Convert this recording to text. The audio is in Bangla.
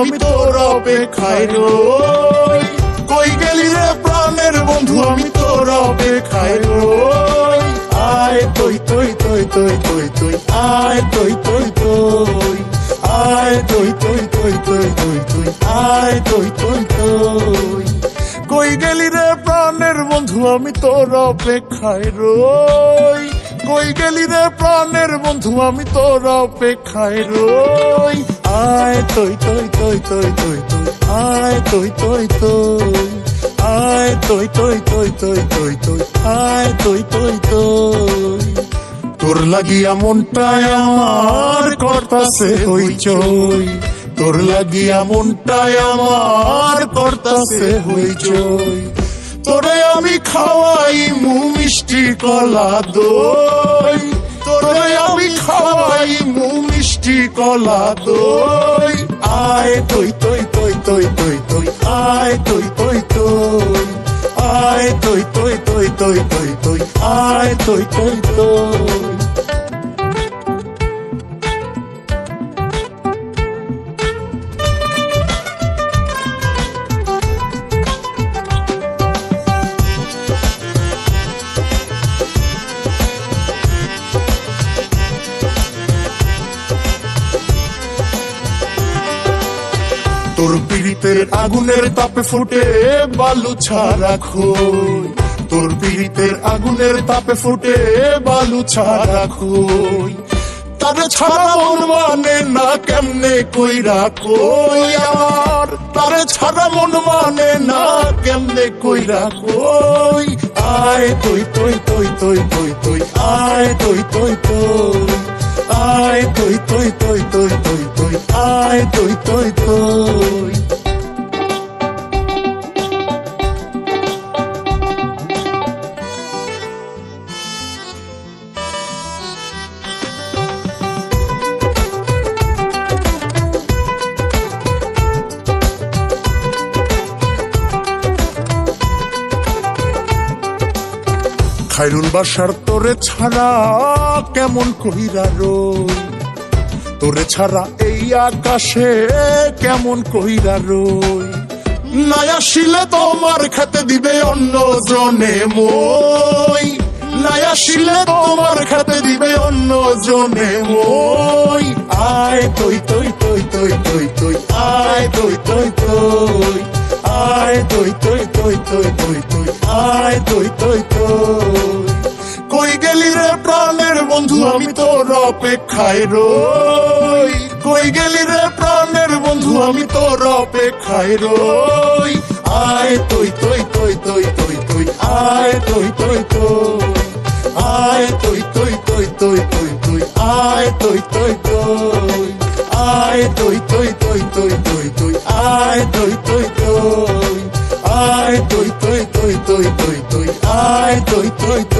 আমি তোর অপেক্ষায় রই কই গেলি রে প্রাণের বন্ধু আমি তোর অপেক্ষায় রই আয় তুই তুই তুই তুই তুই তুই আয় তুই তুই তুই আয় তুই তুই তুই তুই তুই তুই আয় তুই তুই তুই কই গেলি রে প্রাণের বন্ধু আমি তোর অপেক্ষায় রই কই গেলি রে প্রাণের বন্ধু আমি তোর অপেক্ষায় রই আয় তুই তুই তুই তুই তুই তুই আয় তুই তুই তুই আয় তুই তুই তুই তুই তুই তুই আয় তুই তুই তুই তোর লাগিয়া মনটায় আমার করতাছে হইচই তোর লাগিয়া মনটায় আমার করতাছে হইচই তোরে আমি খাওয়াই মু মিষ্টি কলা দই তোরে আমি খাওয়াই মু মিষ্টি কলা দই আয় তুই তুই তুই তুই তুই তুই আয় তুই তুই তুই আয় তুই তুই তুই তুই তুই তুই আয় তুই তুই তুই তোর পীড়িতের আগুনের তাপে ফুটে বালু ছাড়া খই তোর পীড়িতের আগুনের তাপে ফুটে বালু ছাড়া খই তারে ছাড়া মন মানে না, কেমনে কইরা কই আমার তারে ছাড়া মন মানে না, কেমনে কই? আয় তুই তুই তুই তুই তুই তুই, আয় তুই তুই তুই। আয় তুই তুই তুই তুই তুই তুই আয় তুই তুই তুই খাইরুল বাসার তোরে ছাড়া কেমন কইরা রই তোরে ছাড়া এই আকাশে কেমন কইরা রই নাই আসিলে তোমার খেতে দিবে অন্য জনে মই। নাই আসিলে তোমার খেতে দিবে অন্য জনে মই। আয় তুই তুই তুই তুই তুই আয় তুই তুই তুই কই গেলি রে প্রাণের বন্ধু আমি তোর অপেক্ষায় রই কই গেলি রে প্রাণের বন্ধু আমি তোর অপেক্ষায় রই আয় তুই তুই তুই তুই তুই তুই আয় তুই তুই তুই আয় তুই তুই তুই তুই তুই তুই আয় তুই তুই তুই আয় তুই তুই তুই তুই তুই তুই আয় তুই আয় তুই তুই তুই তুই তুই তুই আয় তুই তুই তুই